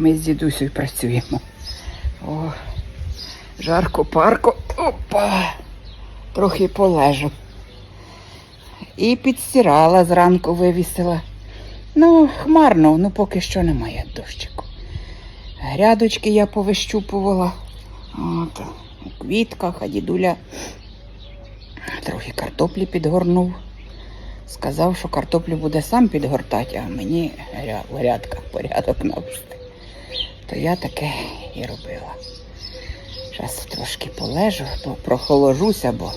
Ми з дідусею працюємо. О, жарко, парко. Опа! Трохи полежу. І підстирала зранку вивісила. Ну, хмарно, ну поки що немає дощику. Грядочки я повищупувала. От, у квітках, а дідуля трохи картоплі підгорнув. Сказав, що картоплю буде сам підгортати, а мені в грядках порядок навести. То я таке і робила. Зараз трошки полежу, по- прохоложуся, бо.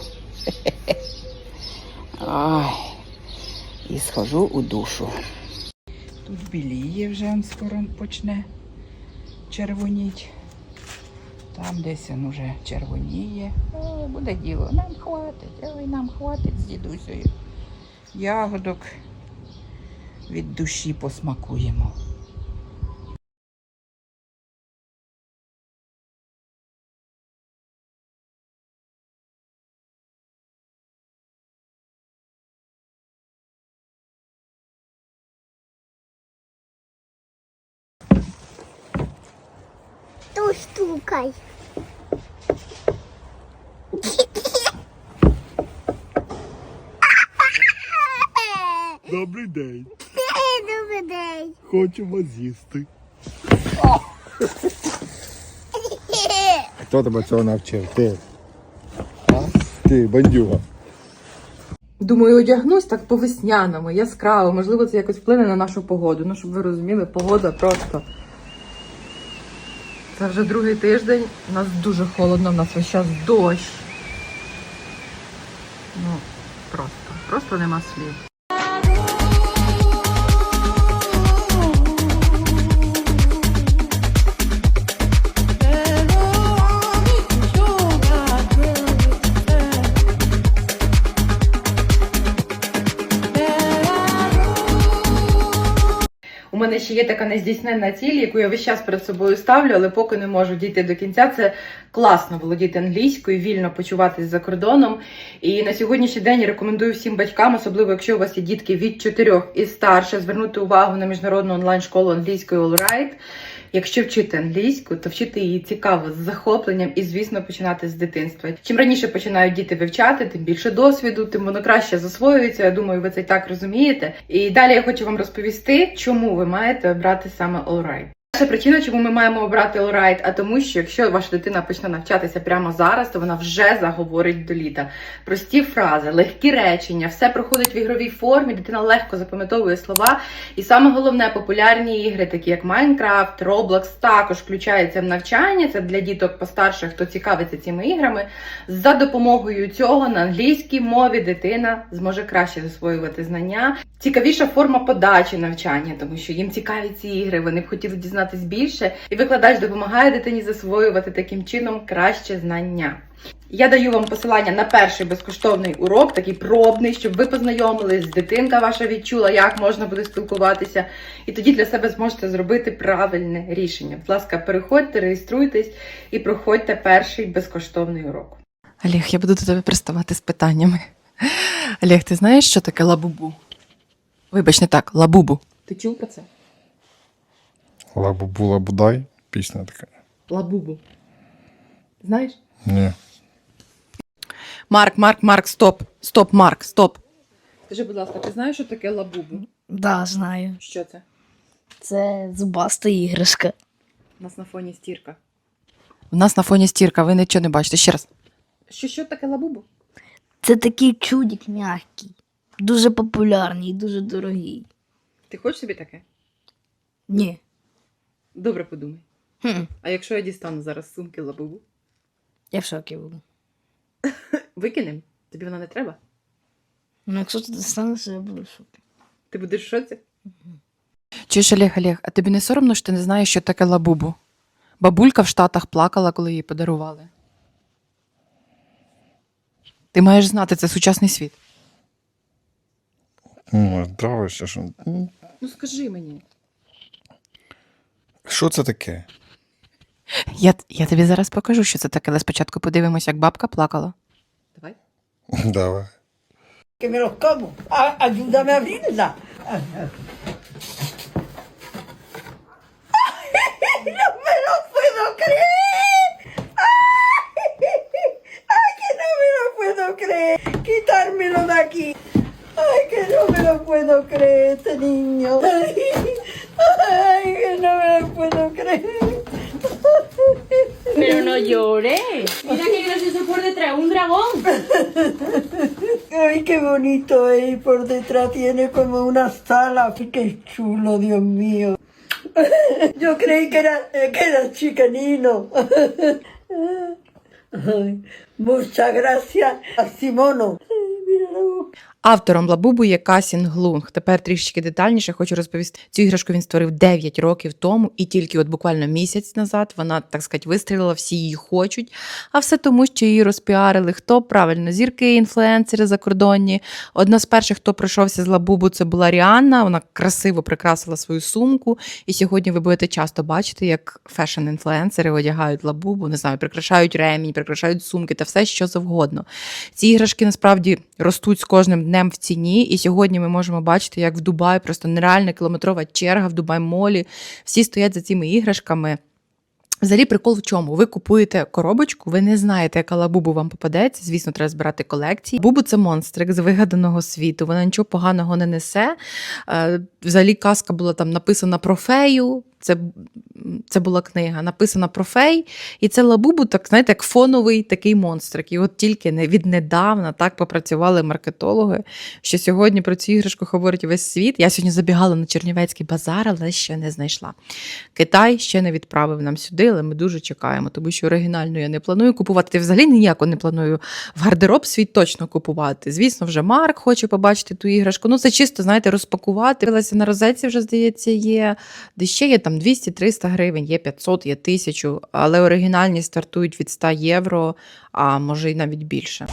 Ай, і схожу у душу. Тут біліє вже он скоро почне червоніть. Там десь він уже червоніє. О, буде діло. Нам хватить, ой, нам хватить з дідусею. Ягодок від душі посмакуємо. Ту. Добрий день. Добрий день. Хочемо з'їсти. Хто тебе цього навчив? Ти. А? Ти, бандюга. Думаю, одягнусь так по-весняному, яскраво. Можливо, це якось вплине на нашу погоду. Ну, щоб ви розуміли, погода просто. Це вже другий тиждень. У нас дуже холодно, у нас весь час дощ. Ну, просто, просто нема слів. Ще є така нездійсненна ціль, яку я весь час перед собою ставлю, але поки не можу дійти до кінця. Це класно володіти англійською, вільно почуватись за кордоном. І на сьогоднішній день я рекомендую всім батькам, особливо якщо у вас є дітки від 4 і старше, звернути увагу на міжнародну онлайн-школу англійської Allright. Якщо вчити англійську, то вчити її цікаво з захопленням і, звісно, починати з дитинства. Чим раніше починають діти вивчати, тим більше досвіду, тим воно краще засвоюється. Я думаю, ви це і так розумієте. І далі я хочу вам розповісти, чому ви маєте обрати саме Allright. Перша причина, чому ми маємо обрати Allright, а тому, що якщо ваша дитина почне навчатися прямо зараз, то вона вже заговорить до літа. Прості фрази, легкі речення, все проходить в ігровій формі, дитина легко запам'ятовує слова. І саме головне, популярні ігри, такі як Майнкрафт, Roblox, також включаються в навчання. Це для діток постарших, хто цікавиться цими іграми. За допомогою цього на англійській мові дитина зможе краще засвоювати знання. Цікавіша форма подачі навчання, тому що їм цікаві ці ігри, вони б хотіли дізнатись більше, і викладач допомагає дитині засвоювати таким чином краще знання. Я даю вам посилання на перший безкоштовний урок, такий пробний, щоб ви познайомились, дитинка ваша відчула, як можна буде спілкуватися, і тоді для себе зможете зробити правильне рішення. Будь ласка, переходьте, реєструйтесь і проходьте перший безкоштовний урок. Олег, я буду до тебе приставати з питаннями. Олег, ти знаєш, що таке лабубу? Вибач, не так, лабубу. Ти чув про це? Лабубу лабудай. Пісня така. Лабубу. Знаєш? Ні. Марк, Марк, Марк, стоп. Стоп, Марк, стоп. Скажи, будь ласка, ти знаєш, що таке лабубу? Да, знаю. Що це? Це зубаста іграшка. У нас на фоні стірка. У нас на фоні стірка, ви нічого не бачите. Ще раз. Що, що таке лабубу? Це такий чудик м'який. Дуже популярний і дуже дорогий. Ти хочеш собі таке? Ні. Добре подумай. Хм, А якщо я дістану зараз сумки лабубу? я в шокі буду. Викинем? Тобі вона не треба? Ну, якщо ти достанешся, я буду в шокі. Ти будеш в шоці? Чуєш, Олег, Олег, а тобі не соромно, що ти не знаєш, що таке лабубу? Бабулька в Штатах плакала, коли її подарували. Ти маєш знати, це сучасний світ. Ну, здравося, що. Ну скажи мені. Що це таке? Я я тобі зараз покажу, що це таке, але спочатку подивимось, як бабка плакала. Давай. Давай. Кому? А, а Дуда Маврінна? Quitármelo de aquí. Ay, que no me lo puedo creer, este niño. Ay, que no me lo puedo creer. Pero no llores. Mira qué gracioso por detrás, un dragón. Ay, qué bonito. Y por detrás tiene como una sala. Ay, Qué chulo, Dios mío. Yo creí que era, que era chicanino. Ay, muchas gracias a Simono. Ay, mira la boca. Автором Лабубу є Касін Глунг. Тепер трішечки детальніше хочу розповісти. Цю іграшку він створив 9 років тому, і тільки от буквально місяць назад вона, так сказати, вистрілила, всі її хочуть. А все тому, що її розпіарили. Хто правильно? Зірки, інфлюенсери закордонні. Одна з перших, хто пройшовся з Лабубу, це була Ріанна. Вона красиво прикрасила свою сумку. І сьогодні ви будете часто бачити, як фешн-інфлюенсери одягають лабубу, не знаю, прикрашають ремінь, прикрашають сумки та все, що завгодно. Ці іграшки насправді ростуть з кожним днем в ціні. І сьогодні ми можемо бачити, як в Дубаї просто нереальна кілометрова черга в Дубай Молі. Всі стоять за цими іграшками. Взагалі, прикол в чому? Ви купуєте коробочку, ви не знаєте, яка лабубу вам попадеться. Звісно, треба збирати колекції. Бубу це монстрик з вигаданого світу. Вона нічого поганого не несе. Е, Взагалі, казка була там написана про фею. Це, це була книга, написана про фей, і це лабубу, так знаєте, як фоновий такий монстрик. І от тільки не віднедавна так попрацювали маркетологи, що сьогодні про цю іграшку говорить весь світ. Я сьогодні забігала на Чернівецький базар, але ще не знайшла. Китай ще не відправив нам сюди, але ми дуже чекаємо, тому що оригінальну я не планую купувати. Я взагалі ніяко не планую в гардероб свій точно купувати. Звісно, вже Марк хоче побачити ту іграшку. Ну, це чисто, знаєте, розпакувати. На розетці вже, здається, є. Де ще є там 200-300 гривень, є 500, є 1000, але оригінальні стартують від 100 євро, а може й навіть більше.